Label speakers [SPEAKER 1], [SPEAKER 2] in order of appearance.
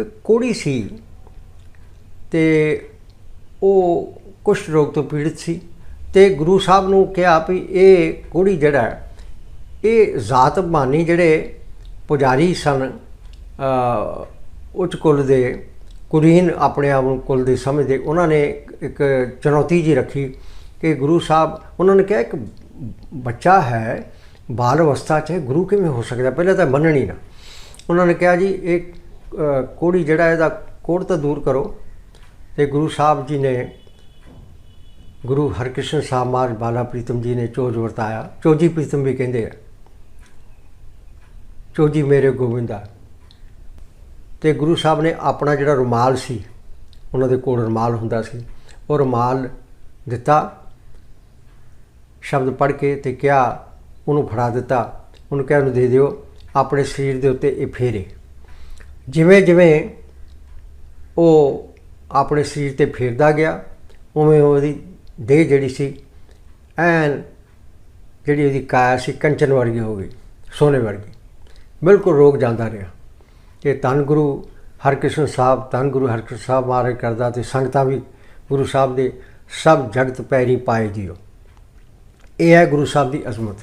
[SPEAKER 1] ਇੱਕ ਕੋੜੀ ਸੀ ਤੇ ਉਹ ਕੁਸ਼ਟ ਰੋਗ ਤੋਂ ਪੀੜਿਤ ਸੀ ਤੇ ਗੁਰੂ ਸਾਹਿਬ ਨੂੰ ਕਿਹਾ ਵੀ ਇਹ ਕੋੜੀ ਜਿਹੜਾ ਇਹ ਜ਼ਾਤ ਮਾਨੀ ਜਿਹੜੇ ਪੁਜਾਰੀ ਸਨ ਉੱਚ ਕੁਲ ਦੇ ਕੁਰੀਨ ਆਪਣੇ ਆਪ ਨੂੰ ਕੁਲ ਦੇ ਸਮਝਦੇ, ਉਹਨਾਂ ਨੇ ਇੱਕ ਚੁਣੌਤੀ ਜੀ ਰੱਖੀ ਕਿ ਗੁਰੂ ਸਾਹਿਬ, ਉਹਨਾਂ ਨੇ ਕਿਹਾ ਇੱਕ ਬੱਚਾ ਹੈ, ਬਾਲ ਅਵਸਥਾ 'ਚ ਗੁਰੂ ਕਿਵੇਂ ਹੋ ਸਕਦਾ? ਪਹਿਲਾਂ ਤਾਂ ਮੰਨਣੀ ਨਾ। ਉਹਨਾਂ ਨੇ ਕਿਹਾ ਜੀ, ਇਹ ਕੋੜੀ ਜਿਹੜਾ ਇਹਦਾ ਕੋੜ ਤਾਂ ਦੂਰ ਕਰੋ ਤੇ ਗੁਰੂ ਸਾਹਿਬ ਜੀ ਨੇ ਗੁਰੂ ਹਰਕ੍ਰਿਸ਼ਨ ਸਾਹਿਬ ਮਹਾਰਾਜ ਬਾਲਾ ਪ੍ਰੀਤਮ ਜੀ ਨੇ ਚੋਜ ਵਰਤਾਇਆ। ਚੋਜੀ ਪ੍ਰੀਤਮ ਵੀ ਕਹਿੰਦੇ ਆ, ਚੋਜੀ ਮੇਰੇ ਗੋਬਿੰਦਾ ਤੇ ਗੁਰੂ ਸਾਹਿਬ ਨੇ ਆਪਣਾ ਜਿਹੜਾ ਰੁਮਾਲ ਸੀ, ਉਹਨਾਂ ਦੇ ਕੋਲ ਰੁਮਾਲ ਹੁੰਦਾ ਸੀ, ਉਹ ਰੁਮਾਲ ਦਿੱਤਾ, ਸ਼ਬਦ ਪੜ੍ਹ ਕੇ ਤੇ ਕਿਹਾ, ਉਹਨੂੰ ਫੜਾ ਦਿੱਤਾ। ਉਹਨੂੰ ਕਿਹਾ, ਉਹਨੂੰ ਦੇ ਦਿਓ, ਆਪਣੇ ਸਰੀਰ ਦੇ ਉੱਤੇ ਇਹ ਫੇਰੇ। ਜਿਵੇਂ ਜਿਵੇਂ ਉਹ ਆਪਣੇ ਸਰੀਰ ਤੇ ਫੇਰਦਾ ਗਿਆ, ਉਵੇਂ ਉਹਦੀ ਦੇਹ ਜਿਹੜੀ ਸੀ, ਐਨ ਜਿਹੜੀ ਉਹਦੀ ਕਾਇਆ ਸੀ, ਕੰਚਨ ਵਰਗੀ ਹੋ ਗਈ, ਸੋਨੇ ਵਰਗੀ। ਬਿਲਕੁਲ ਰੋਗ ਜਾਂਦਾ ਰਿਹਾ। ਤੇ ਧੰਨ ਗੁਰੂ ਹਰਕ੍ਰਿਸ਼ਨ ਸਾਹਿਬ ਧੰਨ ਗੁਰੂ ਹਰਕ੍ਰਿਸ਼ਨ ਸਾਹਿਬ ਮਹਾਰਾਜ ਕਰਦਾ ਤੇ ਸੰਗਤਾਂ ਵੀ ਗੁਰੂ ਸਾਹਿਬ ਦੇ ਸਭ ਜਗਤ ਪੈਰੀ ਪਾਏ ਦਿਓ ਇਹ ਹੈ ਗੁਰੂ ਸਾਹਿਬ ਦੀ ਅਜ਼ਮਤ।